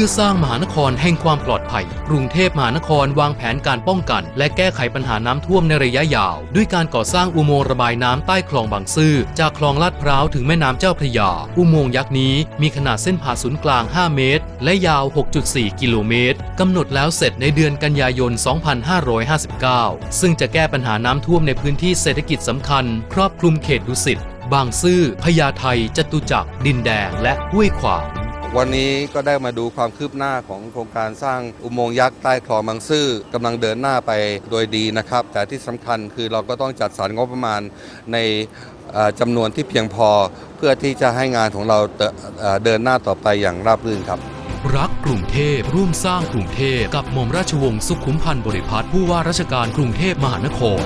พื่อสร้างมหานครแห่งความปลอดภัย กรุงเทพมหานครวางแผนการป้องกัน และแก้ไขปัญหาน้ำท่วมในระยะยาว ด้วยการก่อสร้างอุโมงค์ระบายน้ำใต้คลองบางซื่อจากคลองลาดพร้าวถึงแม่น้ำเจ้าพระยา อุโมงค์ยักษ์นี้มีขนาดเส้นผ่าศูนย์กลาง 5 เมตร และยาว 6.4 กิโลเมตรกำหนดแล้วเสร็จในเดือนกันยายน 2559 ซึ่งจะแก้ปัญหาน้ำท่วมในพื้นที่เศรษฐกิจสำคัญ ครอบคลุมเขตดุสิตบางซื่อพญาไทจตุจักรดินแดงและห้วยขวาง วันนี้ก็ได้มาดูความคืบหน้าของโครงการสร้างอุโมงค์ยักษ์ใต้คลองบางซื่อกำลังเดินหน้าไปโดยดีนะครับ แต่ที่สำคัญคือเราก็ต้องจัดสรรงบประมาณในจำนวนที่เพียงพอเพื่อที่จะให้งานของเราเตเอ่อเดินหน้าต่อไปอย่างราบรื่นครับรักกรุงเทพร่วมสร้างกรุงเทพกับหม่อมราชวงศ์สุขุมพันธ์บริพัตรผู้ว่าราชการกรุงเทพมหานคร